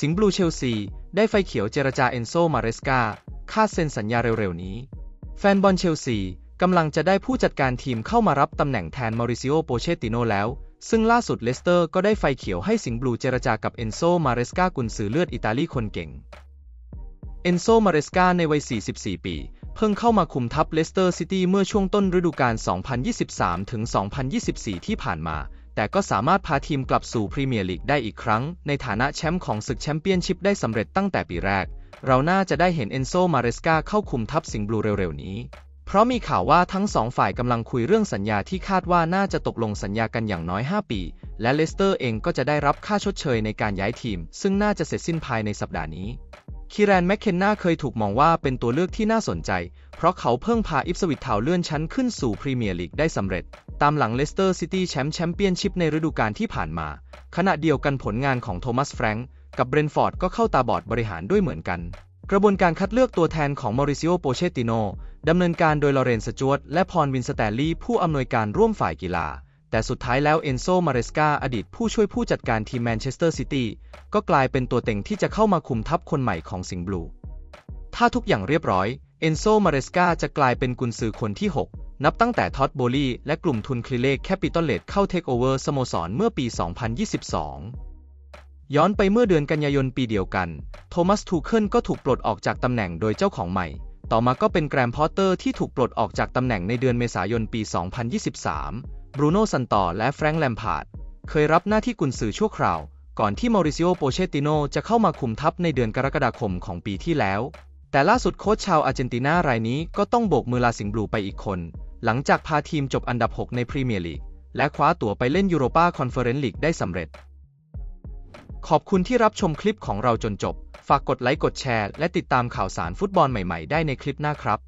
สิงห์บลูเชลซี ได้ไฟเขียวเจรจาเอนโซมาเรสกาคาดเซ็นสัญญาเร็วๆนี้ แฟนบอลเชลซีกำลังจะได้ผู้จัดการทีมเข้ามารับตำแหน่งแทนมอริซิโอโปเชติโนแล้ว ซึ่งล่าสุดเลสเตอร์ก็ได้ไฟเขียวให้สิงห์บลูเจรจากับเอนโซมาเรสกากุนซือเลือดอิตาลีคนเก่ง เอนโซมาเรสกาในวัย 44 ปี เพิ่งเข้ามาคุมทัพเลสเตอร์ซิตี้เมื่อช่วงต้นฤดูกาล 2023-2024 ที่ผ่านมา แต่ก็สามารถพาทีมกลับสู่พรีเมียร์ลีกได้อีกครั้ง ในฐานะแชมป์ของศึกแชมเปี้ยนชิพได้สำเร็จตั้งแต่ปีแรก เราน่าจะได้เห็นเอนโซมาเรสกาเข้าคุมทัพสิงห์บลูเร็วๆนี้ เพราะมีข่าวว่าทั้งสองฝ่ายกำลังคุยเรื่องสัญญาที่คาดว่าน่าจะตกลงสัญญากันอย่างน้อย 5 ปี และเลสเตอร์เองก็จะได้รับค่าชดเชยในการย้ายทีม ซึ่งน่าจะเสร็จสิ้นภายในสัปดาห์นี้คีแรนแมคเคนนาเคยถูกมองว่าเป็นตัวเลือกที่น่าสนใจ เพราะเขาเพิ่งพาอิฟสวิตทาวเลื่อนชั้นขึ้นสู่พรีเมียร์ลีกได้สำเร็จ ตามหลังเลสเตอร์ซิตี้แชมป์แชมเปี้ยนชิพในฤดูกาลที่ผ่านมา ขณะเดียวกันผลงานของโทมัสแฟรงก์กับเบรนฟอร์ดก็เข้าตาบอดบริหารด้วยเหมือนกัน กระบวนการคัดเลือกตัวแทนของมอริซิโอโปเชติโนดำเนินการโดยลอเรนสจวตและพรวินสแตลลีผู้อำนวยการร่วมฝ่ายกีฬา แต่สุดท้ายแล้วเอนโซมาเรสกาอดีตผู้ช่วยผู้จัดการทีมแมนเชสเตอร์ซิตี้ก็กลายเป็นตัวเต็งที่จะเข้ามาคุมทัพคนใหม่ของสิงห์บลู ถ้าทุกอย่างเรียบร้อยเอนโซมาเรสกาจะกลายเป็นกุนซือคนที่ 6 นับตั้งแต่ท็อดโบลีและกลุ่มทุนคลิเลกแคปิตอลเลดเข้าเทคโอเวอร์สโมสรเมื่อปี 2022 ย้อนไปเมื่อเดือนกันยายนปีเดียวกัน โทมัสทูเคิลก็ถูกปลดออกจากตำแหน่งโดยเจ้าของใหม่ ต่อมาก็เป็นแกรมพอตเตอร์ที่ถูกปลดออกจากตำแหน่งในเดือนเมษายนปี 2023 บรูโน่ซันตอร์และแฟรงค์แลมพาร์ดเคยรับหน้าที่กุนซือชั่วคราว ก่อนที่มอริซิโอโปเชติโนจะเข้ามาคุมทัพในเดือนกรกฎาคมของปีที่แล้ว แต่ล่าสุดโค้ชชาวอาร์เจนตินารายนี้ก็ต้องโบกมือลาสิงบลูไปอีกคน หลังจากพาทีมจบอันดับ 6 ในพรีเมียร์ลีก และคว้าตั๋วไปเล่นยูโรปาคอนเฟอเรนซ์ลีกได้สำเร็จ ขอบคุณที่รับชมคลิปของเราจนจบ ฝากกดไลค์กดแชร์ และติดตามข่าวสารฟุตบอลใหม่ๆ ได้ในคลิปหน้าครับ